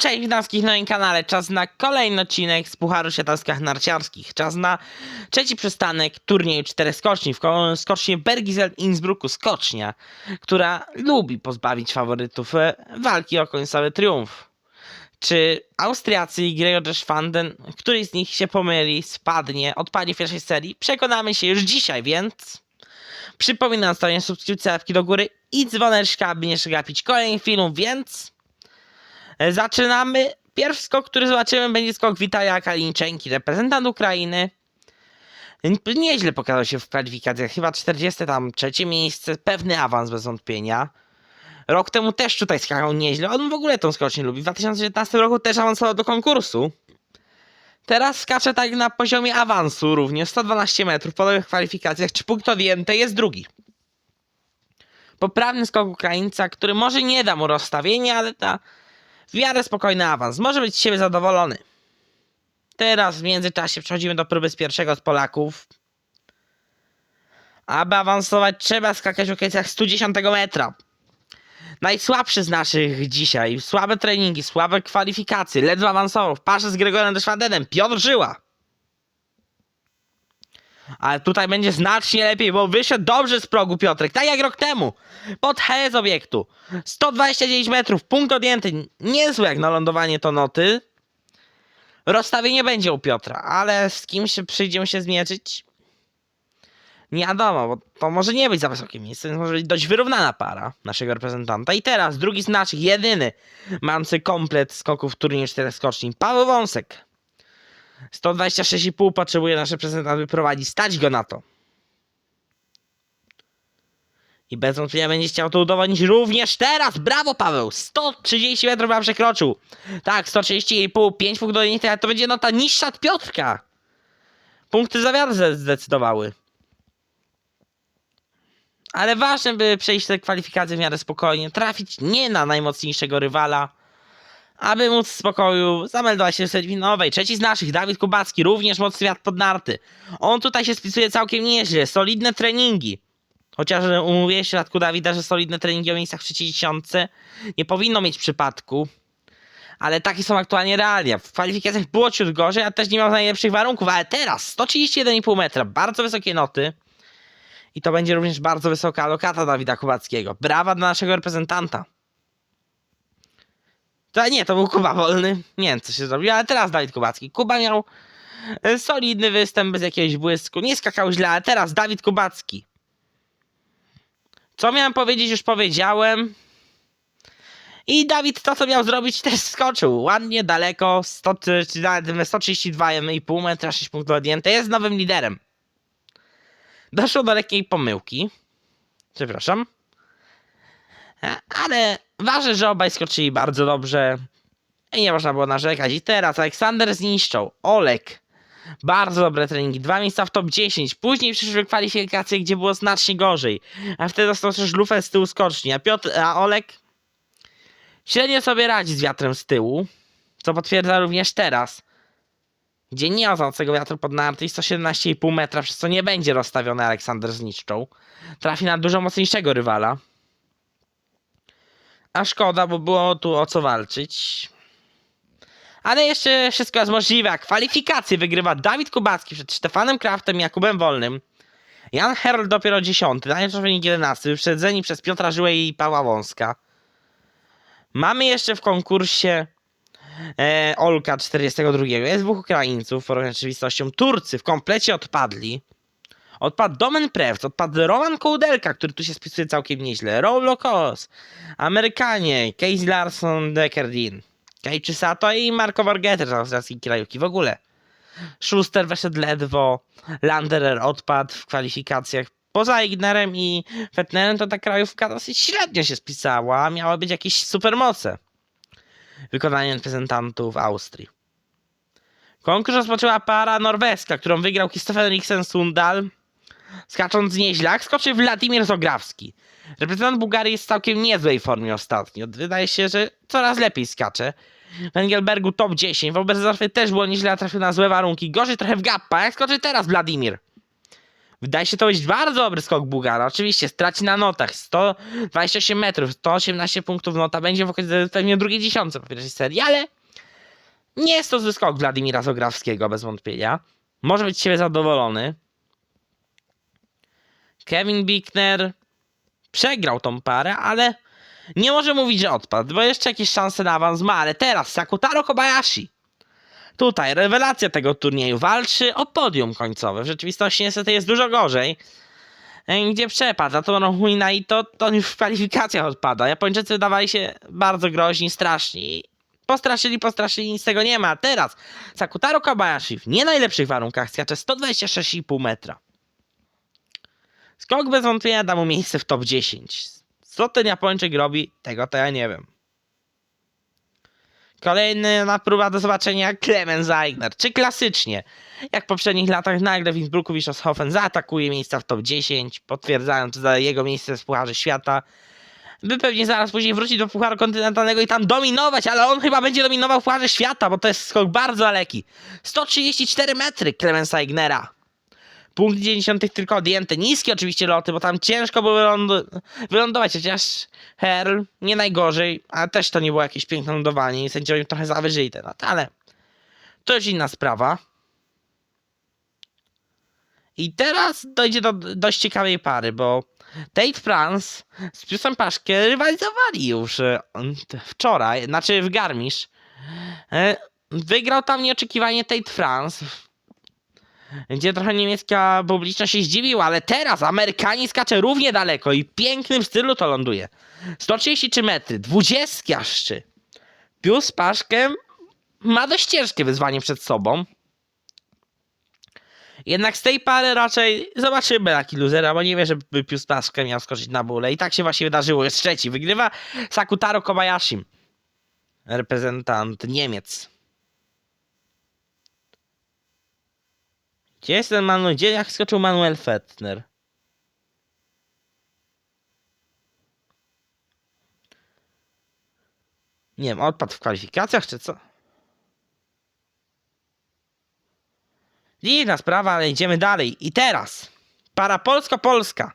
Cześć, witam wszystkich na moim kanale. Czas na kolejny odcinek z Pucharu Światowskich Narciarskich. Czas na trzeci przystanek turnieju czterech skoczni w ko- skocznie Bergisel Innsbrucku. Skocznia, która lubi pozbawić faworytów e, walki o końcowy triumf. Czy Austriacy i Gregor Schwanden, któryś z nich się pomyli, spadnie, odpadnie w pierwszej serii? Przekonamy się już dzisiaj, więc... Przypominam stawienie subskrypcji, łapki do góry i dzwoneczka, aby nie przegapić kolejnych filmów, więc... E, Zaczynamy. Pierwszy skok, który zobaczymy, będzie skok Witaja Kalinczenki, reprezentant Ukrainy. Nieźle pokazał się w kwalifikacjach, chyba 40 tam trzecie miejsce, pewny awans bez wątpienia. Rok temu też tutaj skakał nieźle, on w ogóle tą skocznię lubi. W 2019 roku też awansował do konkursu. Teraz skacze tak na poziomie awansu również, 112 metrów po nowych kwalifikacjach, czy punkt odjęty jest drugi. Poprawny skok Ukraińca, który może nie da mu rozstawienia, ale ta w miarę spokojny awans. Może być z siebie zadowolony. Teraz w międzyczasie przechodzimy do próby z pierwszego z Polaków. Aby awansować trzeba skakać w okolicach 110 metra. Najsłabszy z naszych dzisiaj. Słabe treningi, słabe kwalifikacje. Ledwo awansował. W parze z Gregorem Deszwadenem. Piotr Żyła. Ale tutaj będzie znacznie lepiej, bo wyszedł dobrze z progu Piotrek, tak jak rok temu. Pod HS obiektu. 129 metrów, punkt odjęty. Niezłe jak na lądowanie to noty. Rozstawienie będzie u Piotra, ale z kim się przyjdzie się zmierzyć? Nie wiadomo, bo to może nie być za wysokie miejsce, więc może być dość wyrównana para naszego reprezentanta. I teraz drugi z naszych, jedyny, mający komplet skoków w turnieju czterech skoczni, Paweł Wąsek. 126,5 potrzebuje nasz reprezentant wyprowadzić. Stać go na to. I bez wątpienia będzie chciał to udowodnić również teraz. Brawo, Paweł! 130 metrów chyba przekroczył. Tak, 130,5, 5 punktów do ale to będzie nota niższa od Piotrka. Punkty za wiatr zde- zdecydowały. Ale ważne, by przejść te kwalifikacje w miarę spokojnie, trafić nie na najmocniejszego rywala, aby móc w spokoju zameldować się w serii nowej. Trzeci z naszych, Dawid Kubacki, również mocny wiatr pod narty. On tutaj się spisuje całkiem nieźle, solidne treningi. Chociaż umówię się w przypadku Dawida, że solidne treningi o miejscach w trzeciej dziesiątce nie powinno mieć przypadku. Ale takie są aktualnie realia. W kwalifikacjach było ciut gorzej, a też nie miał najlepszych warunków, ale teraz 131,5 metra, bardzo wysokie noty. I to będzie również bardzo wysoka lokata Dawida Kubackiego. Brawa dla naszego reprezentanta. To nie, to był Kuba Wolny. Nie wiem, co się zrobiło, ale teraz Dawid Kubacki. Kuba miał e, solidny występ bez jakiegoś błysku. Nie skakał źle, ale teraz Dawid Kubacki. Co miałem powiedzieć, już powiedziałem. I Dawid to, co miał zrobić, też skoczył. Ładnie, daleko, 100, czy nawet 132,5 metra, 6 punktów odjęte. Jest nowym liderem. Doszło do lekkiej pomyłki. Przepraszam. E, Ale ważne, że obaj skoczyli bardzo dobrze. I nie można było narzekać. I teraz Aleksander zniszczał. Olek. Bardzo dobre treningi. Dwa miejsca w top 10. Później przyszły kwalifikacje, gdzie było znacznie gorzej. A wtedy dostał też lufę z tyłu skoczni. A Piotr, a Olek średnio sobie radzi z wiatrem z tyłu. Co potwierdza również teraz. Gdzie nie ma znającego wiatru pod narty i 117,5 metra, przez co nie będzie rozstawiony Aleksander zniszczą. Trafi na dużo mocniejszego rywala. A szkoda, bo było tu o co walczyć. Ale jeszcze wszystko jest możliwe. Kwalifikacje wygrywa Dawid Kubacki przed Stefanem Kraftem i Jakubem Wolnym. Jan Herold dopiero 10, Daniel Czerwenik 11, wyprzedzeni przez Piotra Żyłę i Pawła Wąska. Mamy jeszcze w konkursie e, Olka 42. Jest dwóch Ukraińców, w rzeczywistością Turcy w komplecie odpadli. Odpadł Domen Prewc, odpadł Roman Kołdelka, który tu się spisuje całkiem nieźle. Rolo Kos, Amerykanie, Casey Larson, Deckerdin, Keiichi Sato i Marco Borgeter z austriackiej krajówki w ogóle. Schuster weszedł ledwo, Landerer odpadł w kwalifikacjach. Poza Ignerem i Fettnerem to ta krajówka dosyć średnio się spisała, a miały być jakieś supermoce. Wykonanie reprezentantów Austrii. Konkurs rozpoczęła para norweska, którą wygrał Kristoffer Eriksen Sundal. Skacząc nieźle, jak skoczy Władimir Zograwski. Reprezentant Bułgarii jest w całkiem niezłej formie ostatnio. Wydaje się, że coraz lepiej skacze. W Engelbergu top 10. W Oberstdorfie też było nieźle, trafił na złe warunki. Gorzej trochę w Gappa. Jak skoczy teraz Wladimir? Wydaje się to być bardzo dobry skok Bułgara. Oczywiście straci na notach 128 metrów, 118 punktów nota. Będzie w okolicy pewnie drugiej dziesiątce po pierwszej serii, ale nie jest to zły skok Władimira Zograwskiego, bez wątpienia. Może być z siebie zadowolony. Kevin Bickner przegrał tą parę, ale nie może mówić, że odpadł, bo jeszcze jakieś szanse na awans ma, ale teraz Sakutaro Kobayashi. Tutaj rewelacja tego turnieju walczy o podium końcowe. W rzeczywistości niestety jest dużo gorzej. E, Gdzie przepadł, a to Rohuna i to, to już w kwalifikacjach odpada. Japończycy wydawali się bardzo groźni, straszni. Postraszyli, postraszyli, nic z tego nie ma. Teraz Sakutaro Kobayashi w nie najlepszych warunkach skacze 126,5 metra. Skok bez wątpienia da mu miejsce w top 10. Co ten Japończyk robi, tego to ja nie wiem. Kolejna próba do zobaczenia Clemens Eigner. Czy klasycznie, jak w poprzednich latach, nagle w Innsbrucku Bischofshofen zaatakuje miejsca w top 10, potwierdzając za jego miejsce w Pucharze Świata. By pewnie zaraz później wrócić do Pucharu Kontynentalnego i tam dominować, ale on chyba będzie dominował w Pucharze Świata, bo to jest skok bardzo daleki. 134 metry Clemensa Eignera. Punkt 90 tylko odjęte. Niskie oczywiście loty, bo tam ciężko było wyląd- wylądować, chociaż Herl nie najgorzej, ale też to nie było jakieś piękne lądowanie i sędziowie trochę zawyżyli ten lat, ale to już inna sprawa. I teraz dojdzie do dość ciekawej pary, bo Tate France z Piusem Paszkiem rywalizowali już e, wczoraj, znaczy w Garmisch. E, Wygrał tam nieoczekiwanie Tate France, gdzie trochę niemiecka publiczność się zdziwiła, ale teraz Amerykanie skacze równie daleko i w pięknym stylu to ląduje. 133 metry, 20 szczy. Pius z Paszkiem ma dość ciężkie wyzwanie przed sobą. Jednak z tej pary raczej zobaczymy jaki luzera, bo nie wiem, żeby Pius Paszkę miał skoczyć na bóle. I tak się właśnie wydarzyło. Jest trzeci. Wygrywa Sakutaro Kobayashi. Reprezentant Niemiec. Gdzie jest ten Manuel? Gdzie jak skoczył Manuel Fettner? Nie wiem, odpadł w kwalifikacjach czy co? Dziwna sprawa, ale idziemy dalej. I teraz para Polska-Polska.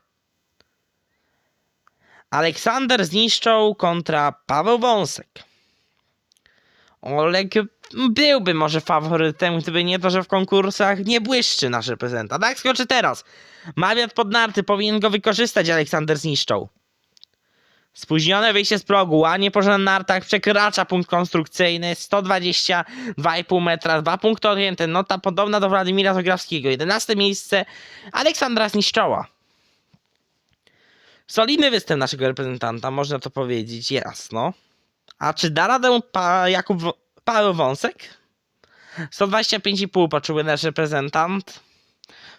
Aleksander zniszczą kontra Paweł Wąsek. Oleg byłby może faworytem, gdyby nie to, że w konkursach nie błyszczy nasz reprezentant. Tak skoczy teraz. Ma wiatr pod narty, powinien go wykorzystać Aleksander zniszczą. Spóźnione wyjście z progu, łanie porze na nartach, przekracza punkt konstrukcyjny, 122,5 metra, dwa punkty odjęte, nota podobna do Władimira Zograwskiego, 11 miejsce Aleksandra Zniszczoła. Solidny występ naszego reprezentanta, można to powiedzieć jasno. A czy da radę pa Jakub Paweł Wąsek? 125,5 poczuły nasz reprezentant.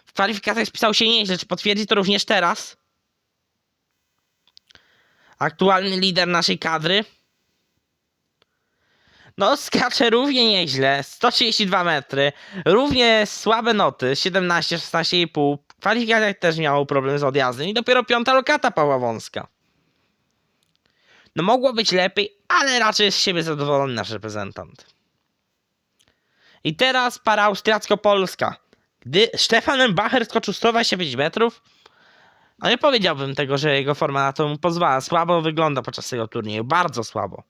W kwalifikacjach spisał się nieźle, czy potwierdzi to również teraz? Aktualny lider naszej kadry. No, skacze równie nieźle. 132 metry. Równie słabe noty. 17, 16,5. W kwalifikacjach też miało problem z odjazdem. I dopiero piąta lokata Pawła Wąska. No mogło być lepiej, ale raczej jest z siebie zadowolony nasz reprezentant. I teraz para austriacko-polska. Gdy Stefan Bacher skoczył 125 metrów, no nie powiedziałbym tego, że jego forma na to mu pozwala. Słabo wygląda podczas tego turnieju, bardzo słabo.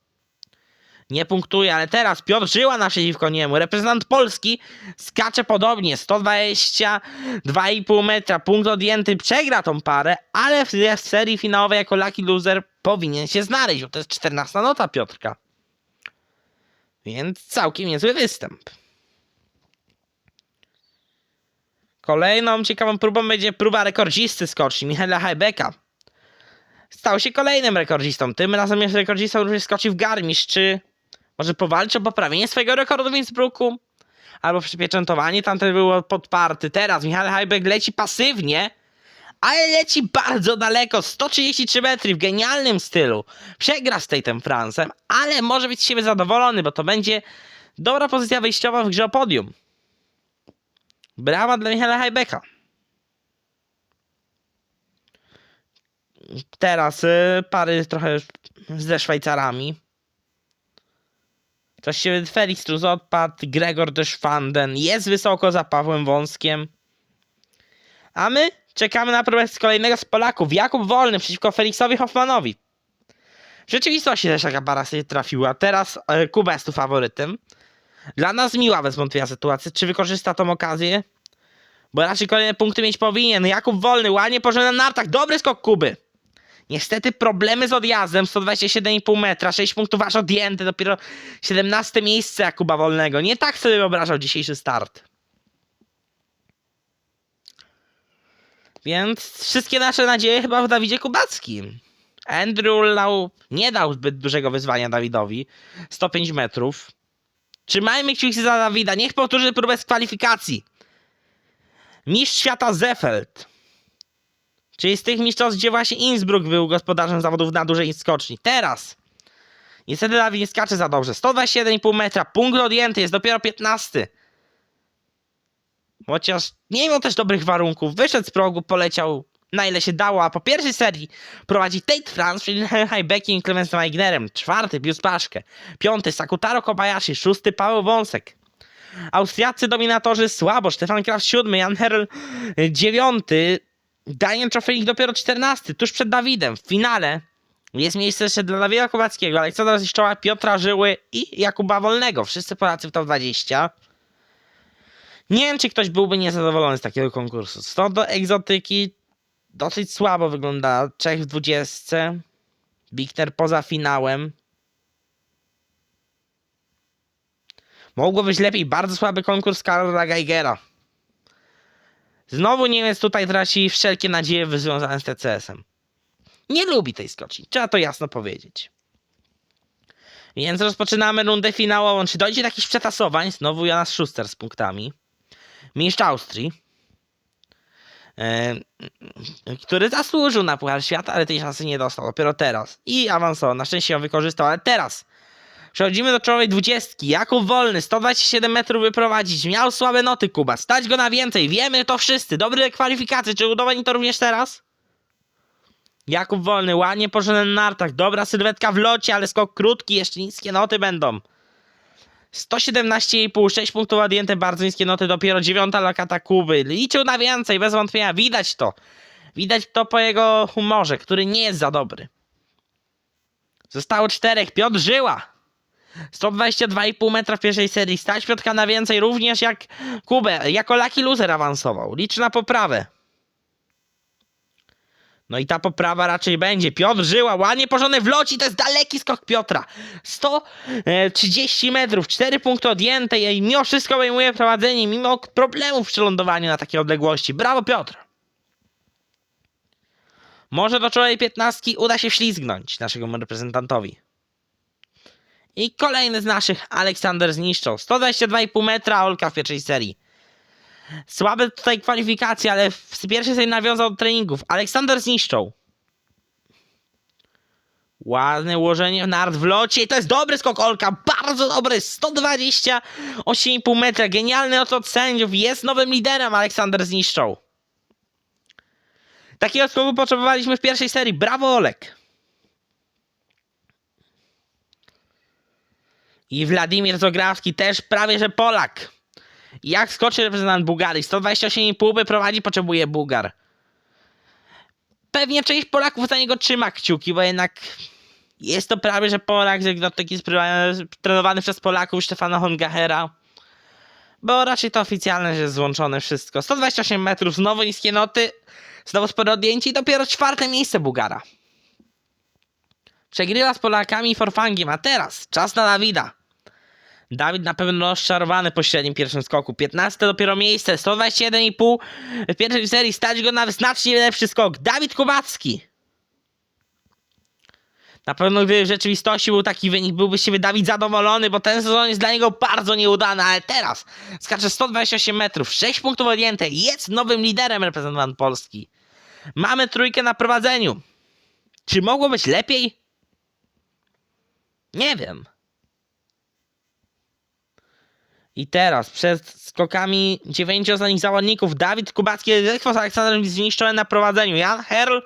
Nie punktuje, ale teraz Piotr Żyła naprzeciwko niemu. Reprezentant Polski skacze podobnie. 122,5 metra. Punkt odjęty. Przegra tą parę, ale w serii finałowej jako lucky loser powinien się znaleźć, bo to jest 14 nota Piotrka. Więc całkiem niezły występ. Kolejną ciekawą próbą będzie próba rekordzisty skoczni Michaela Hajbeka. Stał się kolejnym rekordzistą. Tym razem jest rekordzistą również skoczy w Garmisch. Czy może powalczy o poprawienie swojego rekordu w Innsbrucku? Albo przypieczętowanie tamte było podparty. Teraz Michał Hajbek leci pasywnie, ale leci bardzo daleko. 133 metry w genialnym stylu. Przegra z Tatem Francem, ale może być z siebie zadowolony, bo to będzie dobra pozycja wyjściowa w grze o podium. Brawa dla Michaela Hajbeka. Teraz y, pary trochę ze Szwajcarami. Się Felix Truz odpadł, Gregor Deschwanden jest wysoko za Pawłem Wąskiem. A my czekamy na próbę z kolejnego z Polaków. Jakub Wolny przeciwko Feliksowi Hoffmanowi. W rzeczywistości też taka para sobie trafiła. Teraz e, Kuba jest tu faworytem. Dla nas miła bez wątpienia sytuacja. Czy wykorzysta tą okazję? Bo raczej kolejne punkty mieć powinien. Jakub Wolny, ładnie na nartach. Dobry skok Kuby. Niestety problemy z odjazdem. 127,5 metra. 6 punktów aż odjęte. Dopiero 17 miejsce Jakuba Wolnego. Nie tak sobie wyobrażał dzisiejszy start. Więc wszystkie nasze nadzieje chyba w Dawidzie Kubackim. Andrew Lau nie dał zbyt dużego wyzwania Dawidowi. 105 metrów. Trzymajmy kciuki za Dawida. Niech powtórzy próbę z kwalifikacji. Mistrz świata Zefeld. Czyli z tych mistrzostw, gdzie właśnie Innsbruck był gospodarzem zawodów na dużej skoczni. Teraz. Niestety Dawid nie skacze za dobrze. 127,5 metra. Punkt odjęty. Jest dopiero 15. Chociaż nie miał też dobrych warunków. Wyszedł z progu, poleciał na ile się dało, a po pierwszej serii prowadzi Tate France, czyli Heibekiem i Clemensem Eignerem. Czwarty Pius Paszkę. Piąty Sakutaro Kobayashi. Szósty Paweł Wąsek. Austriacy dominatorzy słabo. Stefan Kraft siódmy, Jan Herl dziewiąty. Daniel Trofeik dopiero czternasty, tuż przed Dawidem. W finale jest miejsce jeszcze dla Dawida Kubackiego, Aleksandra Ziszczoła, Piotra Żyły i Jakuba Wolnego. Wszyscy Polacy w top 20. Nie wiem, czy ktoś byłby niezadowolony z takiego konkursu. Co do egzotyki, dosyć słabo wygląda. Czech w 20. Bigner poza finałem. Mogło być lepiej. Bardzo słaby konkurs Karla Geigera. Znowu Niemiec tutaj traci wszelkie nadzieje związane z TCS-em. Nie lubi tej skoczni. Trzeba to jasno powiedzieć. Więc rozpoczynamy rundę finałową. Czy dojdzie do jakichś przetasowań? Znowu Jonas Schuster z punktami. Mistrz Austrii. E, który zasłużył na Puchar Świata, ale tej szansy nie dostał. Dopiero teraz. I awansował. Na szczęście ją wykorzystał, ale teraz. Przechodzimy do czołowej dwudziestki. Jakub Wolny, 127 metrów wyprowadzić. Miał słabe noty Kuba. Stać go na więcej. Wiemy to wszyscy. Dobre kwalifikacje. Czy udowodni to również teraz? Jakub Wolny, ładnie położony na nartach. Dobra sylwetka w locie, ale skok krótki. Jeszcze niskie noty będą. 117,5, 6 punktów odjęte, bardzo niskie noty, dopiero dziewiąta lokata Kuby. Liczył na więcej, bez wątpienia, widać to. Widać to po jego humorze, który nie jest za dobry. Zostało czterech, Piotr Żyła. 122,5 metra w pierwszej serii. Stać Piotrka na więcej, również jak Kubę. Jako lucky loser awansował. Licz na poprawę. No i ta poprawa raczej będzie. Piotr Żyła, ładnie pożony w locie. To jest daleki skok Piotra. 130 metrów, 4 punkty odjęte i mimo wszystko obejmuje prowadzenie, mimo problemów przy lądowaniu na takiej odległości. Brawo Piotr! Może do czołowej 15 uda się ślizgnąć naszemu reprezentantowi. I kolejny z naszych, Aleksander zniszczał. 122,5 metra, Olka w pierwszej serii. Słabe tutaj kwalifikacje, ale w pierwszej serii nawiązał do treningów. Aleksander zniszczał. Ładne ułożenie nart w locie i to jest dobry skok Olka, bardzo dobry, 128,5 metra, genialny od sędziów, jest nowym liderem Aleksander zniszczał. Takiego skoku potrzebowaliśmy w pierwszej serii, brawo Olek. I Władimir Zograwski też prawie że Polak. Jak skoczy reprezentant Bułgarii? 128,5 by prowadzi, potrzebuje Bułgar. Pewnie część Polaków za niego trzyma kciuki, bo jednak jest to prawie że Polak, no, taki spry- trenowany przez Polaków Stefana Hongachera. Bo raczej to oficjalne, że jest złączone wszystko. 128 metrów, znowu niskie noty, znowu spore odjęcie i dopiero czwarte miejsce Bułgara. Przegrywa z Polakami i Forfangiem, a teraz czas na Dawida. Dawid na pewno rozczarowany po średnim pierwszym skoku. 15 dopiero miejsce, 121,5 w pierwszej serii. Stać go na znacznie lepszy skok. Dawid Kubacki. Na pewno gdyby w rzeczywistości był taki wynik, byłby z Dawid zadowolony, bo ten sezon jest dla niego bardzo nieudany, ale teraz skacze 128 metrów, 6 punktów odjęte, jest nowym liderem reprezentant Polski. Mamy trójkę na prowadzeniu. Czy mogło być lepiej? Nie wiem. I teraz przed skokami dziewięciu ostatnich zawodników Dawid Kubacki lekko z Aleksandrem zniszczony na prowadzeniu. Jan Herl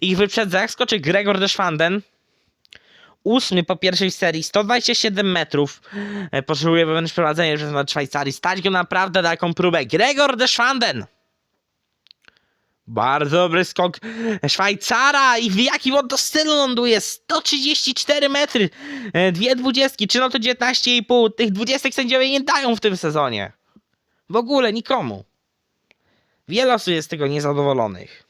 ich wyprzedza. Skoczy Gregor Deschwanden. Ósmy po pierwszej serii, 127 metrów. E, Potrzebuje wewnątrz prowadzenia reprezentant Szwajcarii. Stać go naprawdę daleką próbę. Gregor Deschwanden. Bardzo dobry skok Szwajcara i w jakim on to stylu ląduje? 134 metry, e, dwie dwudziestki, czy no to 19,5. Tych dwudziestek sędziowie nie dają w tym sezonie. W ogóle nikomu. Wiele osób jest z tego niezadowolonych.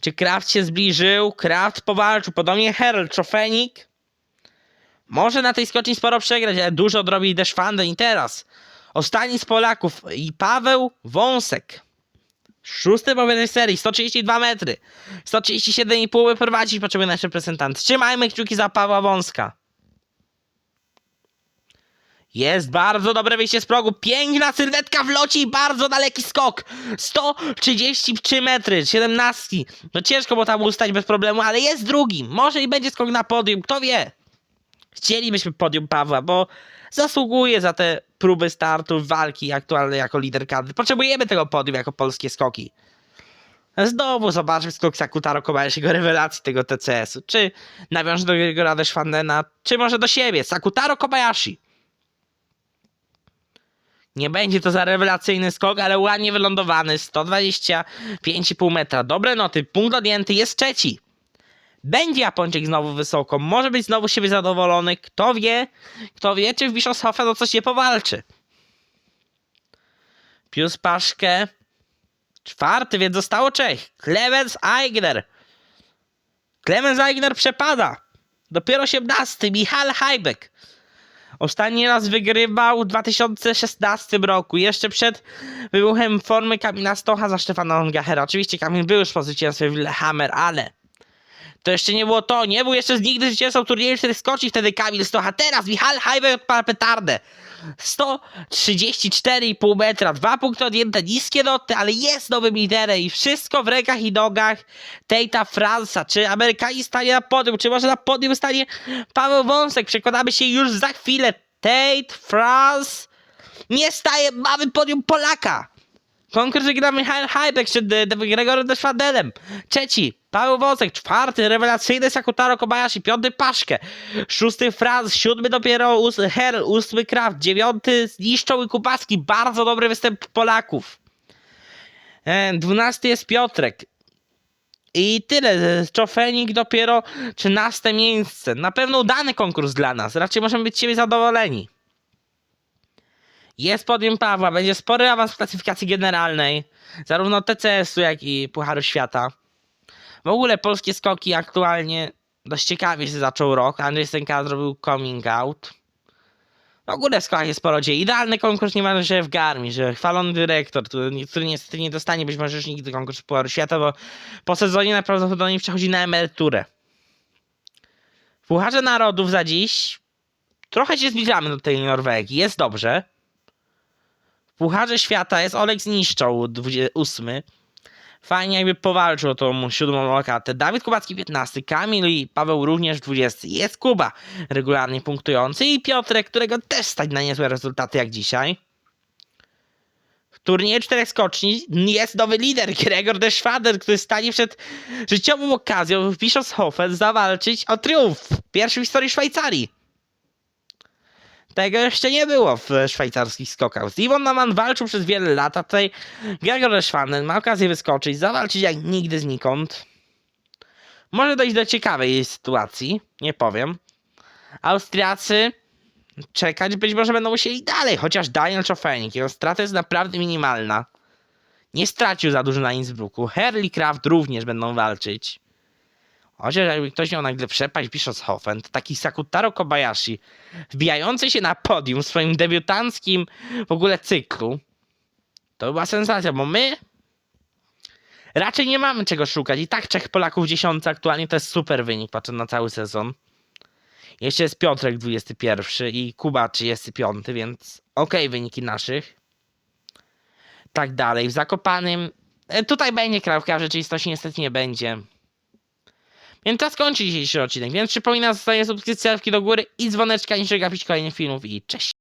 Czy Kraft się zbliżył? Kraft powalczył, podobnie Herald, Trofenik. Może na tej skoczni sporo przegrać, ale dużo odrobi Deszwanden i teraz. Ostatni z Polaków i Paweł Wąsek. Szósty powiedz serii, 132 metry. 137,5 by prowadzić potrzebuje nasz reprezentant. Trzymajmy kciuki za Pawła Wąska. Jest bardzo dobre wyjście z progu. Piękna sylwetka w locie i bardzo daleki skok. 133 metry, 17. No ciężko było tam ustać bez problemu, ale jest drugi. Może i będzie skok na podium, kto wie. Chcielibyśmy podium Pawła, bo zasługuje za te próby startu, walki aktualne jako lider kadry. Potrzebujemy tego podium jako polskie skoki. Znowu zobaczmy skok Sakutaro Kobayashi'ego rewelacji tego TCS-u. Czy nawiąże do Gregora Deszwandena, czy może do siebie. Sakutaro Kobayashi. Nie będzie to za rewelacyjny skok, ale ładnie wylądowany. 125,5 metra. Dobre noty. Punkt odjęty. Jest trzeci. Będzie Japończyk znowu wysoko. Może być znowu siebie zadowolony. Kto wie? Kto wie, czy w Bischofshofen o coś nie powalczy. Pius Paszkę. Czwarty, więc zostało Czech. Clemens Eigner. Clemens Eigner przepada. Dopiero 18. Michal Hajbek. Ostatni raz wygrywał w 2016 roku, jeszcze przed wybuchem formy Kamila Stocha za Stefana Ongachera. Oczywiście Kamil był już po zwycięstwie w Lillehammer, ale to jeszcze nie było to. Nie był jeszcze nigdy zwycięzcą turnieju 4 skoczni wtedy Kamil Stocha. Teraz Michal Hajbek odpala petardę. 134,5 metra, dwa punkty odjęte, niskie noty, ale jest nowym liderem i wszystko w rękach i nogach Tejta Fransa. Czy Amerykanie stanie na podium, czy może na podium stanie Paweł Wąsek? Przekonamy się już za chwilę. Tate, France nie staje, mamy podium Polaka. Konkurs wygra Michał Hajbek przed e, Gregorem Deszwadenem. Trzeci, Paweł Wąsek. Czwarty, rewelacyjny Sakutaro Kobayashi. Piąty, Paszkę. Szósty, Franz. Siódmy dopiero Us Herl. Ósmy, Kraft. Dziewiąty, Zniszczą i Kubaski. Bardzo dobry występ Polaków. E, Dwunasty jest Piotrek. I tyle. Czofenik dopiero 13 miejsce. Na pewno udany konkurs dla nas. Raczej możemy być z siebie zadowoleni. Jest podium Pawła, będzie spory awans w klasyfikacji generalnej, zarówno TCS-u, jak i Pucharu Świata. W ogóle polskie skoki aktualnie dość ciekawie się zaczął rok. Andrzej Stęka zrobił coming out. W ogóle w skokach jest sporo dzieje. Idealny konkurs nie ma że w Garmi, że chwalony dyrektor, który niestety nie dostanie być może już nigdy konkursu Pucharu Świata, bo po sezonie najprawdopodobniej przechodzi na emeryturę. W Pucharze Narodów za dziś trochę się zbliżamy do tej Norwegii. Jest dobrze. W Pucharze Świata jest Olek zniszczał 28. Fajnie jakby powalczył o tą siódmą lokatę. Dawid Kubacki 15, Kamil i Paweł również 20. Jest Kuba regularnie punktujący i Piotrek, którego też stać na niezłe rezultaty jak dzisiaj. W turnieju czterech skoczni jest nowy lider Gregor de Schwader, który stanie przed życiową okazją w Bischofshofen zawalczyć o triumf. W historii Szwajcarii. Tego jeszcze nie było w szwajcarskich skokach. Simon Naman walczył przez wiele lat, a tutaj Gregor Schwanen ma okazję wyskoczyć, zawalczyć jak nigdy znikąd. Może dojść do ciekawej sytuacji, nie powiem. Austriacy czekać być może będą musieli dalej, chociaż Daniel Czofenik, jego strata jest naprawdę minimalna. Nie stracił za dużo na Innsbrucku. Herli Kraft również będą walczyć. Chociaż jakby ktoś miał nagle przepaść Bischofshofen, to taki Sakutaro Kobayashi, wbijający się na podium w swoim debiutanckim w ogóle cyklu, to była sensacja, bo my raczej nie mamy czego szukać. I tak Czech Polaków w dziesiątce aktualnie to jest super wynik, patrząc na cały sezon. Jeszcze jest Piotrek 21 i Kuba 35, więc okej wyniki naszych. Tak dalej. W Zakopanym e, tutaj będzie krawka, w rzeczywistości niestety nie będzie. Więc to skończy dzisiejszy odcinek. Więc przypominam, zostanie subskrypcja do góry i dzwoneczka, nie przegapić kolejnych filmów i cześć.